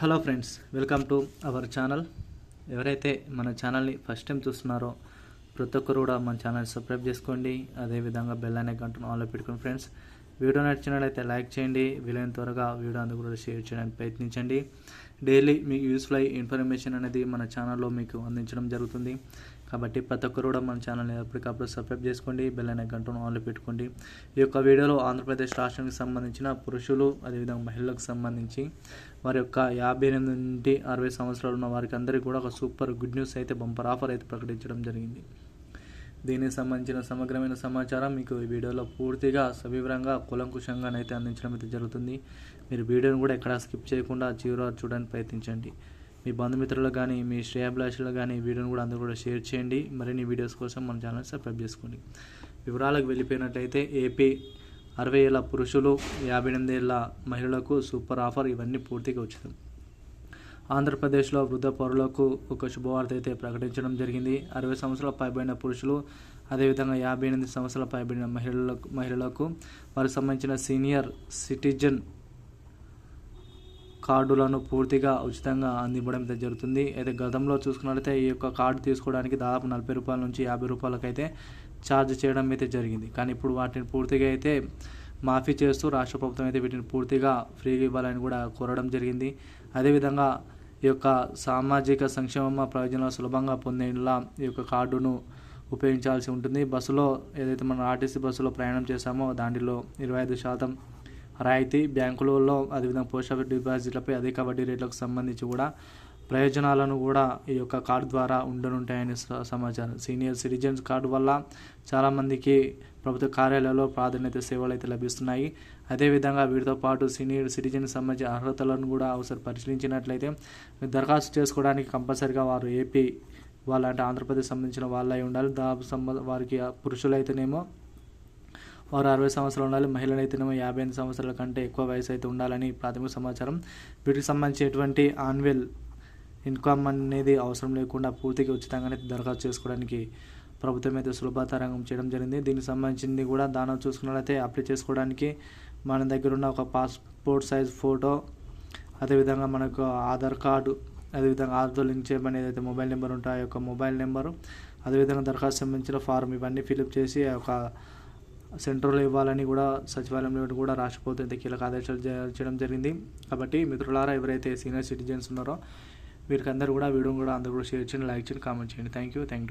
Hello friends welcome to our channel. ఎవరైతే మన ఛానల్ని ఫస్ట్ టైం చూస్తున్నారో ప్రతి ఒక్కరు కూడా మన ఛానల్ని సబ్స్క్రైబ్ చేసుకోండి. అదేవిధంగా బెల్ అనే గంటను ఆన్లో పెట్టుకోండి ఫ్రెండ్స్. వీడియో నచ్చినట్లయితే లైక్ చేయండి. వీలైన త్వరగా వీడియో అందుకు కూడా షేర్ చేయడానికి ప్రయత్నించండి. డైలీ మీకు యూస్ఫుల్ అయ్యే ఇన్ఫర్మేషన్ అనేది మన ఛానల్లో మీకు అందించడం జరుగుతుంది. కాబట్టి ప్రతి ఒక్కరు కూడా మన ఛానల్ని ఎప్పటికప్పుడు సబ్స్క్రైబ్ చేసుకోండి బెల్ అనే గంటను ఆన్లో పెట్టుకోండి. ఈ యొక్క వీడియోలో ఆంధ్రప్రదేశ్ రాష్ట్రానికి సంబంధించిన పురుషులు అదేవిధంగా మహిళలకు సంబంధించి వారి యొక్క యాభై ఎనిమిది నుండి అరవై సంవత్సరాలు ఉన్న వారికి అందరికీ కూడా ఒక సూపర్ గుడ్ న్యూస్ అయితే బంపర్ ఆఫర్ అయితే ప్రకటించడం జరిగింది. దీనికి సంబంధించిన సమగ్రమైన సమాచారం మీకు ఈ వీడియోలో పూర్తిగా సవివరంగా కులంకుశంగా అయితే అందించడం అయితే జరుగుతుంది. మీరు వీడియోని కూడా ఎక్కడా స్కిప్ చేయకుండా చివరి చూడడానికి ప్రయత్నించండి. మీ బంధుమిత్రులకు కానీ మీ శ్రేయాభిలాషులకు కానీ వీడియోని కూడా అందరూ కూడా షేర్ చేయండి. మరిన్ని వీడియోస్ కోసం మన ఛానల్ సబ్స్క్రైబ్ చేసుకోండి. వివరాలకు వెళ్ళిపోయినట్లయితే ఏపీ అరవై ఏళ్ళ పురుషులు యాభై ఎనిమిది ఏళ్ళ మహిళలకు సూపర్ ఆఫర్ ఇవన్నీ పూర్తిగా ఉచితం ఆంధ్రప్రదేశ్లో వృద్ధ పౌరులకు ఒక శుభవార్త అయితే ప్రకటించడం జరిగింది. అరవై సంవత్సరాల పైబడిన పురుషులు అదేవిధంగా యాభై ఎనిమిది సంవత్సరాల పైబడిన మహిళలకు మహిళలకు వారికి సంబంధించిన సీనియర్ సిటిజన్ కార్డులను పూర్తిగా ఉచితంగా అందివ్వడం అయితే జరుగుతుంది. అయితే గతంలో చూసుకున్నట్లయితే ఈ యొక్క కార్డు తీసుకోవడానికి దాదాపు నలభై రూపాయల నుంచి యాభై రూపాయలకైతే ఛార్జ్ చేయడం అయితే జరిగింది. కానీ ఇప్పుడు వాటిని పూర్తిగా అయితే మాఫీ చేస్తూ రాష్ట్ర ప్రభుత్వం అయితే వీటిని పూర్తిగా ఫ్రీగా ఇవ్వాలని కూడా కోరడం జరిగింది. అదేవిధంగా ఈ యొక్క సామాజిక సంక్షేమ ప్రయోజనాలు సులభంగా పొందేలా ఈ యొక్క కార్డును ఉపయోగించాల్సి ఉంటుంది. బస్సులో ఏదైతే మనం ఆర్టీసీ బస్సులో ప్రయాణం చేశామో దానిలో ఇరవై ఐదు శాతం రాయితీ బ్యాంకులలో అదేవిధంగా పోస్ట్ ఆఫీస్ డిపాజిట్లపై అధిక వడ్డీ రేట్లకు సంబంధించి కూడా ప్రయోజనాలను కూడా ఈ యొక్క కార్డు ద్వారా ఉండనుంటాయని స- సమాచారం. సీనియర్ సిటిజన్స్ కార్డు వల్ల చాలామందికి ప్రభుత్వ కార్యాలయాల్లో ప్రాధాన్యత సేవలు అయితే లభిస్తున్నాయి. అదేవిధంగా వీటితో పాటు సీనియర్ సిటిజన్ సంబంధించిన అర్హతలను కూడా ఒకసారి పరిశీలించినట్లయితే దరఖాస్తు చేసుకోవడానికి కంపల్సరిగా వారు ఏపీ వాళ్ళ అంటే ఆంధ్రప్రదేశ్ సంబంధించిన వాళ్ళై ఉండాలి. దాదాపు సంబంధ వారికి పురుషులైతేనేమో వారు అరవై సంవత్సరాలు ఉండాలి మహిళలైతేనేమో యాభై ఎనిమిది సంవత్సరాల కంటే ఎక్కువ వయసు అయితే ఉండాలని ప్రాథమిక సమాచారం. వీటికి సంబంధించి ఎటువంటి ఆన్వెల్ ఇన్కమ్ అనేది అవసరం లేకుండా పూర్తిగా ఉచితంగానే దరఖాస్తు చేసుకోవడానికి ప్రభుత్వం అయితే సులభతరంగం చేయడం జరిగింది. దీనికి సంబంధించింది కూడా దానం చూసుకున్నట్లయితే అప్లై చేసుకోవడానికి మన దగ్గర ఉన్న ఒక పాస్పోర్ట్ సైజ్ ఫోటో అదేవిధంగా మనకు ఆధార్ కార్డు అదేవిధంగా ఆధార్తో లింక్ చేయమని ఏదైతే మొబైల్ నెంబర్ ఉంటాయి ఆ యొక్క మొబైల్ నెంబరు అదేవిధంగా దరఖాస్తు సంబంధించిన ఫారం ఇవన్నీ ఫిలప్ చేసి ఆ యొక్క సెంటర్లో ఇవ్వాలని కూడా సచివాలయంలో కూడా రాష్ట్రపోతే అయితే కీలక ఆదేశాలు చేయడం జరిగింది. కాబట్టి మిత్రులారా ఎవరైతే సీనియర్ సిటిజన్స్ ఉన్నారో వీరికి అందరూ కూడా వీడియో కూడా అందరూ కూడా షేర్ చేయండి లైక్ చేయండి కామెంట్ చేయండి. Thank you thank you